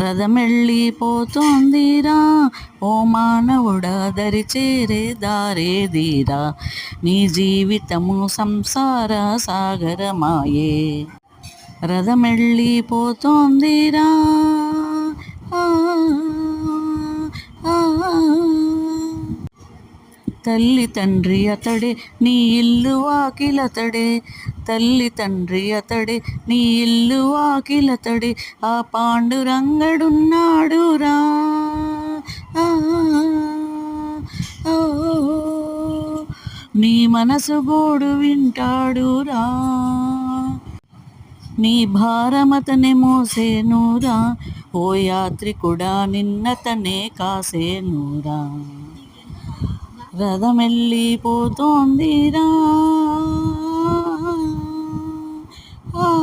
రథమెళ్ళిపోతుందిరా ఓ మానవుడా దరి చేరే దారేదిరా. నీ జీవితము సంసార సాగరమాయే. రథమెళ్ళిపోతుందిరా తల్లి తండ్రి అతడే నీ ఇల్లు వాకిలతడే. తల్లి తండ్రి అతడే నీ ఇల్లు వాకిలతడే ఆ పాండురంగడున్నాడురా ఆ, నీ మనసు గోడు వింటాడురా నీ భారమతనే మోసేనురా ఓ యాత్రికుడా నిన్నతనే కాసేనురా రథమెళ్ళిపోతోందిరా ఆ